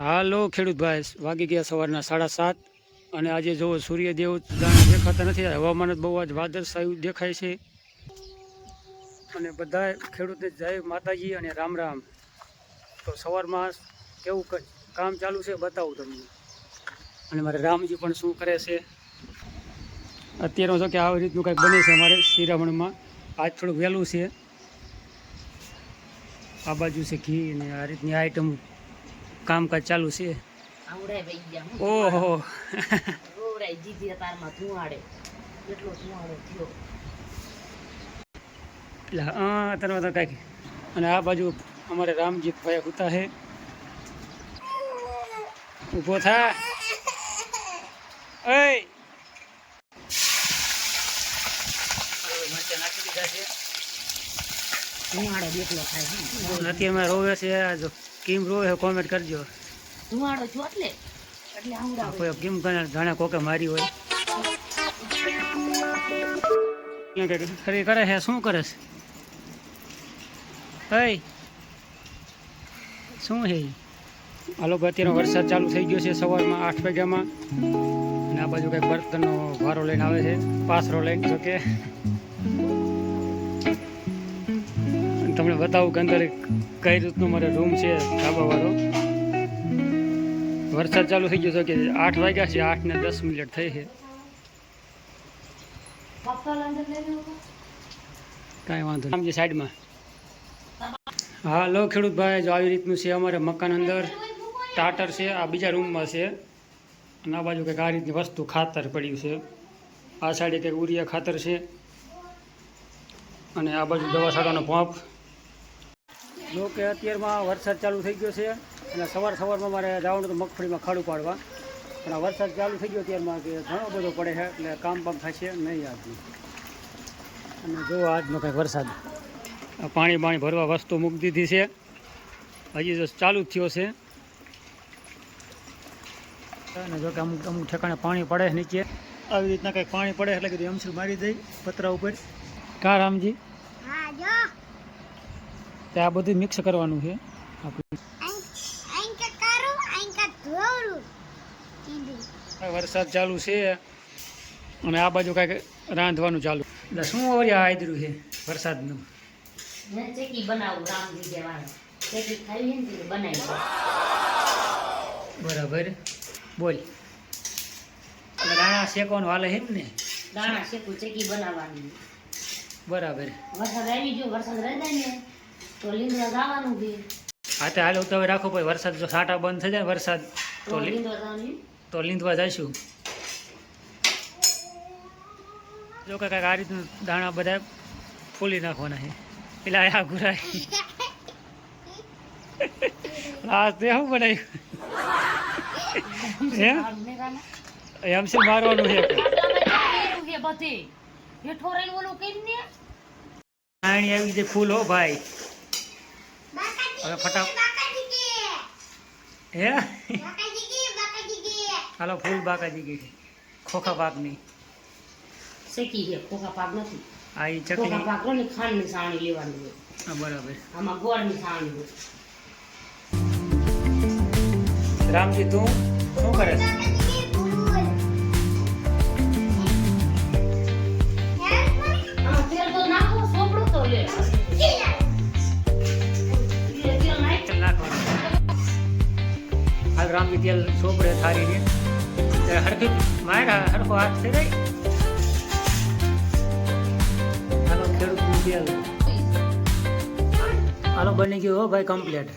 હાલો ખેડૂત ભાઈ, વાગી ગયા સવારના સાડા સાત અને આજે જુઓ સૂર્યદેવ જાણે દેખાતા નથી હવામાન જ બહુ જ વાદળછાયું દેખાય છે. અને બધા ખેડૂતે જય માતાજી અને રામ રામ. તો સવારમાં કેવું કામ ચાલુ છે બતાવું તમને. અને મારે રામજી પણ શું કરે છે? અત્યારે જો કે આવી રીતનું કંઈક બને છે અમારે શિરામણમાં. આજ થોડુંક વહેલું છે. આ બાજુ છે ઘી અને આ રીતની આઈટમ કામકાજ ચાલુ છે. ઓહો. એટલે હા તરવા તો કાંઈક. અને આ બાજુ અમારે રામજી ભાઈ ઉતા હે ઊભો થા. એ નાખી દીધા છે. અત્યારમાં રોવે છે આ જો. કેમ રો એ કોમેન્ટ કરજો. ધુમાડો છો એટલે? એટલે આવડા કોઈ કેમ કને જાણે કોકે મારી હોય. ખરી કરે છે? શું કરે છે? હે શું છે? હાલો અત્યારે વરસાદ ચાલુ થઈ ગયો છે સવારમાં આઠ વાગ્યામાં. અને આ બાજુ કંઈક બર્તનનો ભારો લઈને આવે છે. પાસરો લઈને જો કે. તમને બતાવું કે અંદર કઈ રીતનો મારે રૂમ છે, ધાબાવાળો. વરસાદ ચાલુ થઈ ગયો છે કે આઠ વાગ્યા છે, આઠ ને દસ મિનિટ થઈ છે. કાંઈ વાંધો નહીં. જે સાઈડમાં. હા લો ખેડૂત ભાઈ, જો આવી રીતનું છે અમારે મકાન અંદર. ટાટર છે, આ બીજા રૂમમાં છે. અને આ બાજુ કંઈક આ રીતની વસ્તુ ખાતર પડ્યું છે. આ સાઈડે કંઈક ઉરિયા ખાતર છે. અને આ બાજુ દવા છાંટવાનો પંપ. જો કે અત્યારમાં વરસાદ ચાલુ થઈ ગયો છે અને સવાર સવારમાં મારે જવાનું હતું મગફળીમાં ખાડું પાડવા. પણ વરસાદ ચાલુ થઈ ગયો ત્યારમાં કે ઘણો બધો પડે છે એટલે કામ બામ થશે નહીં આજનું અને જો આજનો કંઈક વરસાદ. પાણી પાણી ભરવા વસ્તુ મૂકી દીધી છે. હજી તો ચાલુ જ થયો છે. અને જો કે અમુક અમુક ઠેકાણે પાણી પડે છે નીચે. આવી રીતના કંઈક પાણી પડે એટલે કીધું એમસી મારી દઈ પતરા ઉપર. કા રામજી હા તે આ બધું મિક્સ કરવાનું છે. વરસાદ ચાલુ છે અને આ બાજુ કાંઈક રાંધવાનું ચાલુ. એટલે શું હવે આ આદરું છે વરસાદનું? બરાબર. બોલ. દાણા શેકવાનું હાલે છે ને દાણા શેકું ચેકી બનાવવાની. બરાબર. વરસાદ આવી ગયો વરસાદ રહી ને. તો બી. હા તો હાલ તો રાખો ભાઈ વરસાદ જો સાટા બંધ થઈ જાય વરસાદ તો તો લી- લીંદડા જવાની તો લીંદવા જઈશું. જો કે કાંઈક આ રીતનું દાણા બધા ફૂલી નાખવાના છે. પેલા આ ઘુરાય આ તે શું બનાવ્યું એમ છે મારવાનું છે? પાણી આવી જાય ફૂલ હો ભાઈ. હવે ફટાફટ. હે? હાલો ફૂલ બાકાજી ગઈ ખોખા પાકની શેકી છે? ખોખા પાક નથી. આ ઈ ખોખા પાક ને ખાંડની સાણી લેવાની હોય. હા બરાબર. આમાં ગોળની સાણી હોય. રામજી તું શું કરે છે? તો નાખો સોપડો તો લે. હાલ રામજી તેલ સોપડે થારીને હરખી મારા હરખો હાથ થઈ રહી હાલો ખેડૂતનું તેલ હાલો બની ગયું હો ભાઈ કમ્પ્લીટ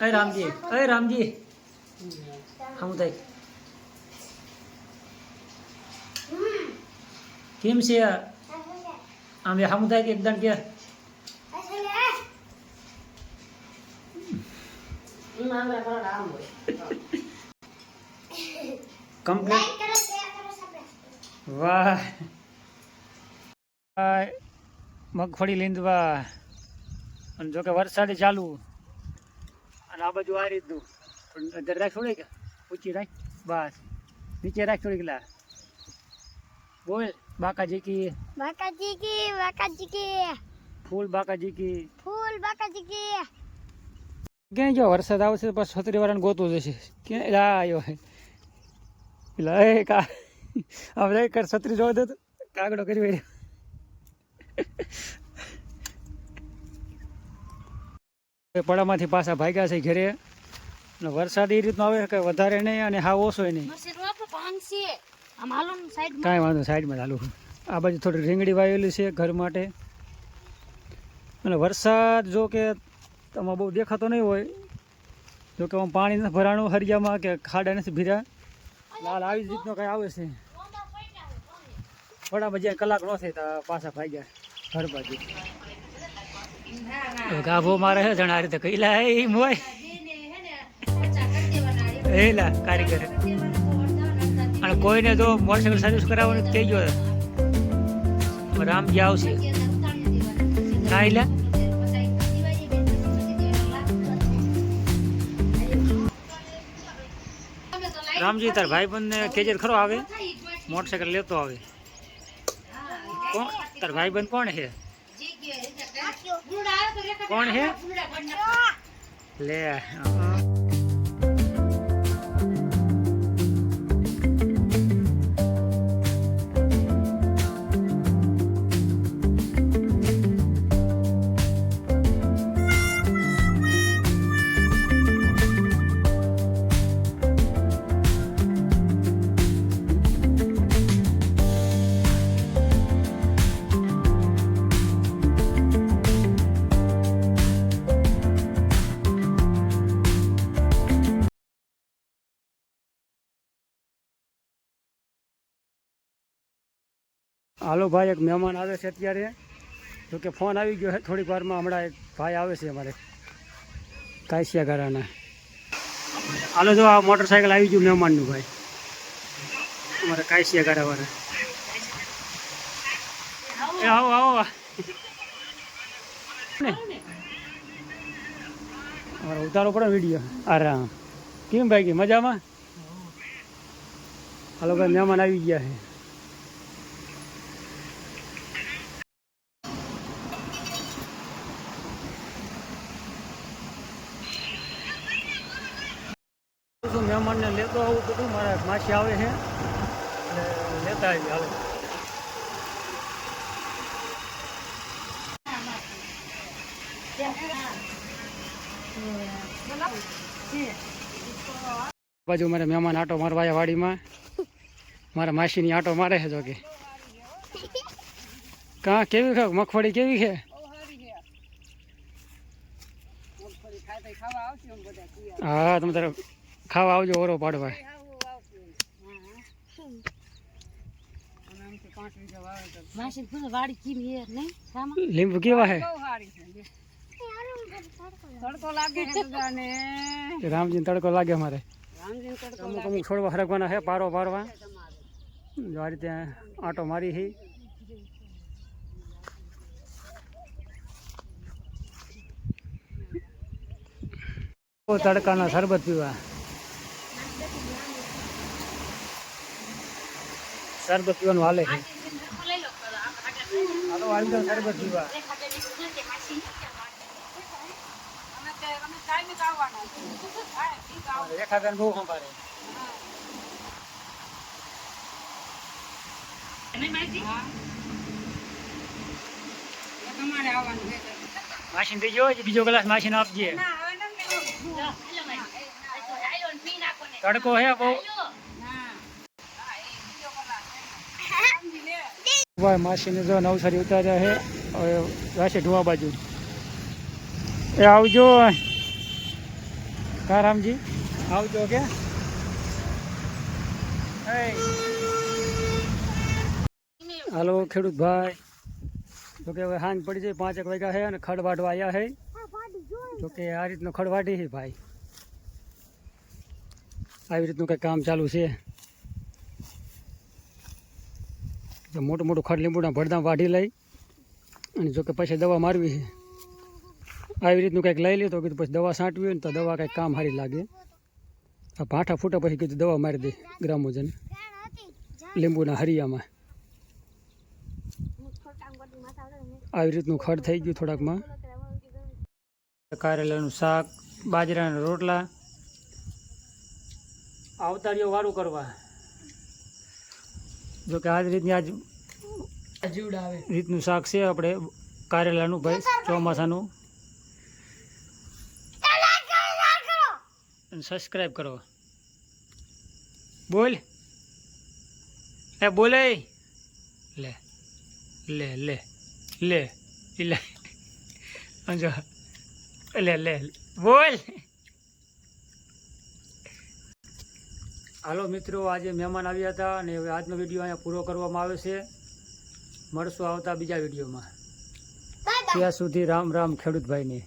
હે રામજી. હે. અય રામજી. હમ થાય. કેમ છે આમ કે એકદમ કે કમ્પ્લીટ વાહ. મગફળી લીંદવા. અને જોકે વરસાદે ચાલુ. અને આ બાજુ આ રીતનું. પણ અંદર રાખ થોડી કે ઊંચી રાખ. બસ. નીચે રાખ થોડીક લા. બોલ બાકાજી કી બાકાજી કી બાકાજી કી ફૂલ બાકાજી કી ફૂલ બાકાજી કી ક્યાં જો વરસાદ આવશે પછી છત્રી વાળાને ગોતું જશે. ક્યાં? આવ્યો પેલા એ કા હવે કર છત્રી જોવા દે તો. કાગડો કરી વળ્યો એ પડામાંથી પાછા ભાગ્યા છે ઘરે. અને વરસાદ એ રીતનો આવે કે વધારે નહીં અને હા ઓછો નહીં. કાંઈ વાંધો સાઈડમાં ચાલુ આ બાજુ થોડી રીંગડી વાવેલી છે ઘર માટે. અને વરસાદ જો કે આમાં બહુ દેખાતો નહીં હોય. જો કે આમ પાણી નથી ભરાણું હરિયામાં કે ખાડા નથી ભીરા લાલ આવી જ રીતનો કંઈ આવે છે. થોડા બજે કલાક નો થાય તો પાછા ગયા ઘર બાજુ. ગાભો મારે છે જણા રીતે કઈલા એ મોય એલા કારીગર. અને કોઈને જો મોટરસાઇકલ સર્વિસ કરાવવાનું થઈ ગયો રામજી આવશે. ના એલા રામજી, તાર ભાઈ બંધ કેજર ખરો આવે? મોટરસાઇકલ લેતો આવે. કોણ? તાર ભાઈ બંધ કોણ છે કોણ છે લે હાલો ભાઈ, એક મહેમાન આવે છે અત્યારે. જો કે ફોન આવી ગયો છે થોડીક વારમાં હમણાં એક ભાઈ આવે છે અમારે કાંસિયા ગારાના હાલો જો, આ મોટરસાયકલ આવી ગયું મહેમાનનું ભાઈ. અમારે કાંસિયા ગારાવાળા એ આવો આવો અમારે ઉતારો પડે વીડિયો. આરામ. કેમ ભાઈ, કે મજામાં? હાલો ભાઈ, મહેમાન આવી ગયા છે. શું મહેમાનને લેતો આવું બધું મારા માસી આવે છે એટલે લેતા આવી હાલો બાજુ મારે મહેમાન આટો મારવા આવ્યા વાડીમાં. મારા માસીની આટો મારે છે જો કે કાં કેવી છે મગફળી કેવી છે? હા, તમે તારે ખાવા આવજો ઓરો પાડવા. લીંબુ કેવા હે? રામજી તડકો લાગે મારે અમુક અમુક છોડવા હરગવાના હે પારો પારવા. જો આ રીતે આટો મારી હી. ઓ તડકાના શરબત પીવા. શરબત પીવાનું હાલે છે હાલો આવી જાઓ શરબત પીવા રેખાબેન બહુ સંભાળે માસીને દઈ ગયો બીજો ગ્લાસ માસીને આપજે તડકો હે બહુ ભાઈ માસીને જો નવસારી ઉતાર્યા છે. હવે રાશે ઢુવા બાજુ. એ આવજો. કા રામજી? આવજો કે? હાલો ખેડૂત ભાઈ. તો કે હવે હાંજ પડી જાય પાંચેક વાગ્યા છે અને ખડ વાઢવા આવ્યા છે. તો કે આ રીતનું ખડ વાઢી છે ભાઈ. આવી રીતનું કંઈક કામ ચાલુ છે જો મોટું મોટું ખડ લીંબુના ભડદામ વાઢી લઈ અને જો કે પછી દવા મારવી છે. આવી રીતનું કંઈક લઈ લે તો કીધું પછી દવા છાંટવી હોય ને તો દવા કંઈક કામ સારી લાગે. આ ભાંઠા ફૂટા પછી કીધું દવા મારી દે ગ્રામોજન. લીંબુના હરિયામાં. આવી રીતનું ખડ થઈ ગયું થોડાકમાં. કારેલાનું શાક, બાજરાના રોટલા, આવતારીઓ વાળું કરવા. જો કે આ જ રીતની આજ રીતનું શાક છે આપણે કારેલાનું ભાઈ, ચોમાસાનું. સબસ્ક્રાઈબ કરો. બોલ. એ બોલે. લે લે લે લે લે. અંજો લે લે. બોલ. હાલો મિત્રો આજે મહેમાન આવ્યા હતા અને હવે આજનો વીડિયો અહીંયા પૂરો કરવામાં આવે છે. મળશું આવતા બીજા વિડીયોમાં. ત્યાં સુધી રામ રામ ખેડૂતભાઈને.